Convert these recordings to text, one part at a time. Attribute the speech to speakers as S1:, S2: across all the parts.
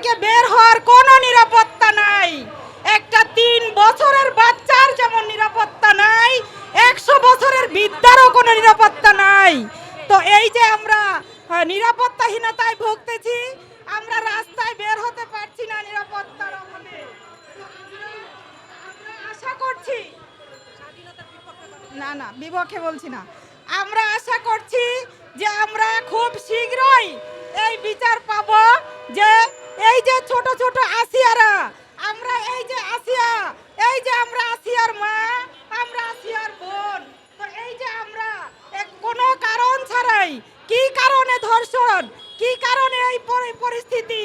S1: থেকে বের হওয়ার কোনো নিরাপত্তা নাই। একটা তিন বছরের বাচ্চার যেমন নিরাপত্তা নাই, একশো বছরের বৃদ্ধারও কোনো নিরাপত্তা নাই। তো এই যে আমরা নিরাপত্তাহীনতায় ভুগতেছি, আমরা রাস্তায় বের হতে পারছি না নিরাপত্তার অভাবে। আশা করছি, না না, বিপক্ষে বলছি না। আমরা আশা করছি যে আমরা খুব শীঘ্রই এই বিচার পাব যে এই যে ছোট ছোট আসিয়ারা, আমরা এই যে আসিয়া, এই যে আমরা আসিয়ার মা, আমরা আসিয়ার বোন, তো এই যে আমরা কোনো কারণ ছাড়াই, কি কারণে ধর্ষণ, কি কারণে এই পরিস্থিতি?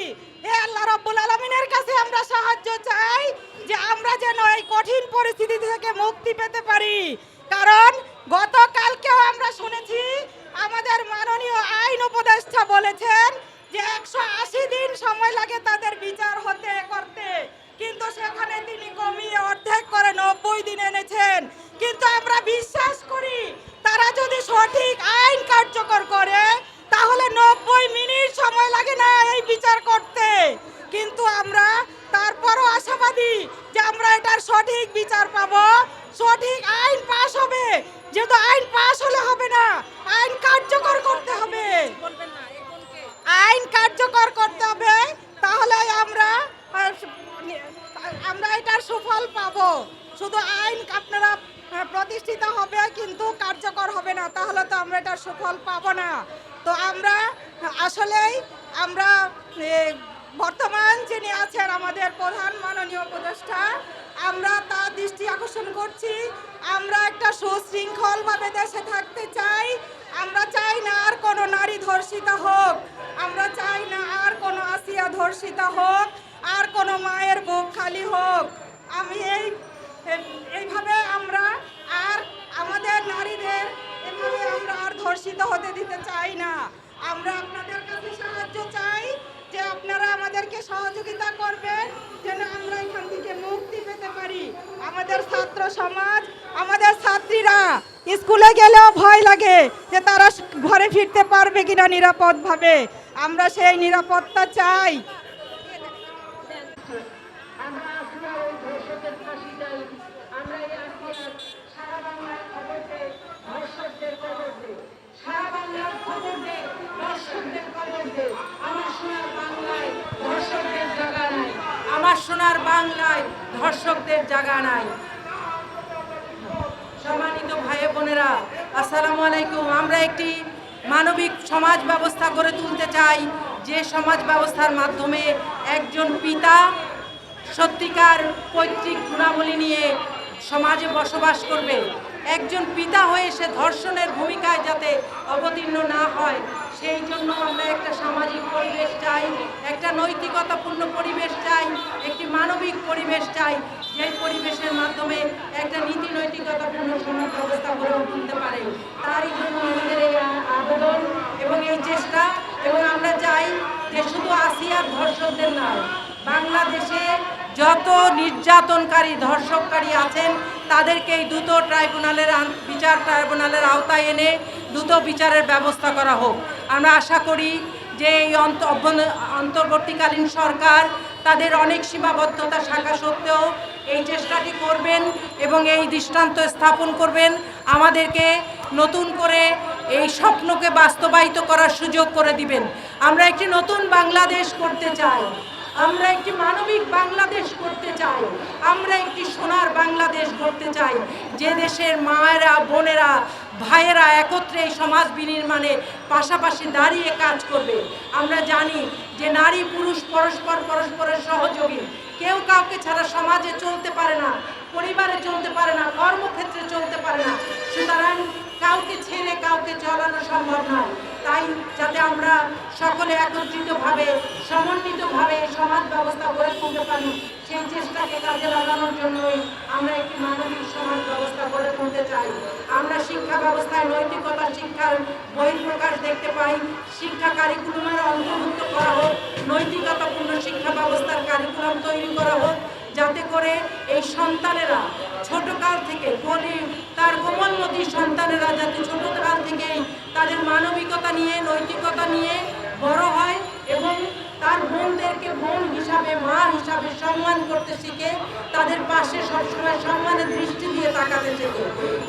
S1: এ আল্লাহ রাব্বুল আলামিনের কাছে আমরা সাহায্য চাই যে আমরা যেন এই কঠিন পরিস্থিতি থেকে মুক্তি পেতে পারি। কারণ গতকালকেও আমরা শুনেছি, আমাদের মাননীয় আইন উপদেষ্টা বলেছেন যে একশো আশি দিন সময় লাগে তাদের বিচার হতে, করতে। কিন্তু সেখানে তিনি কমিয়ে অর্ধেক করে নব্বই দিন এনেছেন। কিন্তু আমরা বিশ্বাস করি, তারা যদি সঠিক আইন কার্যকর করে, তাহলে নব্বই মিনিট সময় লাগে না এই বিচার করতে। কিন্তু আমরা তারপরও আশাবাদী যে আমরা এটার সঠিক বিচার পাবো, সঠিক আইন আমরা এটার সুফল পাবো। শুধু আইন আপনারা প্রতিষ্ঠিত হবে কিন্তু কার্যকর হবে না, তাহলে তো আমরা এটার সুফল পাবো না। তো আমরা আসলেই আমরা বর্তমান যিনি আছেন আমাদের প্রধান মাননীয় উপদেষ্টা, আমরা তার দৃষ্টি আকর্ষণ করছি। আমরা একটা সুশৃঙ্খলভাবে দেশে থাকতে চাই। আমরা চাই না আর কোনো নারী ধর্ষিত হোক। আমরা চাই না আর কোনো আসিয়া ধর্ষিত হোক। কোনো মায়ের বুক খালি হোক। আমি এই এইভাবে আমরা আর আমাদের নারীদের এভাবে আমরা আর ধর্ষিত হতে দিতে চাই না। আমরা আপনাদের কাছে সাহায্য চাই যে আপনারা আমাদেরকে সহযোগিতা করবেন, যেন আমরা এখান থেকে মুক্তি পেতে পারি। আমাদের ছাত্র সমাজ, আমাদের ছাত্রীরা স্কুলে গেলেও ভয় লাগে যে তারা ঘরে ফিরতে পারবে কিনা নিরাপদভাবে। আমরা সেই নিরাপত্তা চাই
S2: আমরা আসিয়ার ওই ধর্ষকের ফাঁসি চাই আমরা এই আসিয়ার সারা বাংলার খবর দে ধর্ষকদের খবর দে সারা বাংলার খবর দে ধর্ষকদের খবর দে আমার সোনার বাংলায় ধর্ষকদের জায়গা নাই সোনার বাংলায় ধর্ষকদের জায়গা নাই। সম্মানিত ভাই বোনেরা, আসসালামু আলাইকুম। আমরা একটি মানবিক সমাজ ব্যবস্থা গড়ে তুলতে চাই, যে সমাজ ব্যবস্থার মাধ্যমে একজন পিতা সত্যিকার পৈতৃক গুণাবলী নিয়ে সমাজে বসবাস করবে। একজন পিতা হয়ে সে ধর্ষণের ভূমিকায় যাতে অবতীর্ণ না হয়, সেই জন্য আমরা একটা সামাজিক পরিবেশ চাই, একটা নৈতিকতাপূর্ণ পরিবেশ মানবিক পরিবেশ চাই যে পরিবেশের মাধ্যমে একটা নীতি নৈতিকতাপূর্ণ সমাজ ব্যবস্থা গড়ে তুলতে পারে। তারই জন্য আমাদের এই আবেদন এবং এই চেষ্টা, এবং আমরা চাই যে শুধু আসিয়ার ধর্ষকদের নয়, বাংলাদেশে যত নির্যাতনকারী, ধর্ষককারী আছেন, তাদেরকে এই দ্রুত ট্রাইব্যুনালের বিচার ট্রাইব্যুনালের আওতায় এনে দ্রুত বিচারের ব্যবস্থা করা হোক। আমরা আশা করি যে এই অন্তর্বর্তীকালীন সরকার তাদের অনেক সীমাবদ্ধতা থাকা সত্ত্বেও এই চেষ্টাটি করবেন এবং এই দৃষ্টান্ত স্থাপন করবেন। আমাদেরকে নতুন করে এই স্বপ্নকে বাস্তবায়িত করার সুযোগ করে দিবেন। আমরা একটি নতুন বাংলাদেশ করতে চাই। আমরা একটি মানবিক বাংলাদেশ করতে চাই। আমরা একটি সোনার বাংলাদেশ করতে চাই। যে দেশের মায়েরা, বোনেরা, ভাইয়েরা একত্রে এই সমাজ বিনির্মাণে পাশাপাশি দাঁড়িয়ে কাজ করবে। আমরা জানি যে নারী, পুরুষ পরস্পর পরস্পরের সহযোগী। কেউ কাউকে ছাড়া সমাজে চলতে পারে না, পরিবারে চলতে পারে না, কর্মক্ষেত্রে চলতে পারে না। সুতরাং কাউকে ছেড়ে কাউকে চলানো সম্ভব নয়। তাই আমরা সকলে একত্রিতভাবে, সমন্বিতভাবে সমাজ ব্যবস্থা গড়ে তুলতে পারি। সেই চেষ্টাকে কাজে লাগানোর জন্যই আমরা একটি মানবিক সমাজ ব্যবস্থা গড়ে তুলতে চাই। আমরা শিক্ষা ব্যবস্থায় নৈতিকতা শিক্ষার বহিঃপ্রকাশ দেখতে পাই। শিক্ষা কারিকুলামের অন্তর্ভুক্ত করা হোক, নৈতিকতাপূর্ণ শিক্ষা ব্যবস্থার কারিকুলাম তৈরি করা হোক করে এই সন্তানেরা ছোটকাল থেকে বলি তার কোমলমতি সন্তানেরা যাতে ছোটকাল থেকেই তাদের মানবিকতা নিয়ে, নৈতিকতা নিয়ে বড় হয় এবং তার বোনদেরকে বোন হিসাবে, মা হিসাবে সম্মান করতে শিখে, তাদের পাশে সবসময় সম্মানের দৃষ্টি দিয়ে তাকাতে শেখে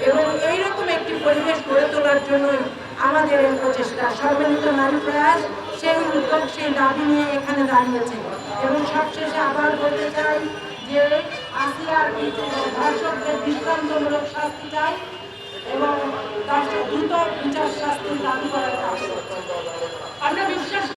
S2: এবং এইরকম একটি পরিবেশ গড়ে তোলার জন্যই আমাদের এই প্রচেষ্টা। সম্মিলিত নারী প্রয়াস, সেই উদ্যোগ, সেই দাবি নিয়ে এখানে দাঁড়িয়েছে। এবং সবশেষে আবার বলতে চাই যে সিআরপি ধর্ষকদের দৃষ্টান্তমূলক শাস্তি চাই এবং রাষ্ট্র দ্রুত বিচার শাস্তির দাবি করার কাজ আমরা বিশ্বাস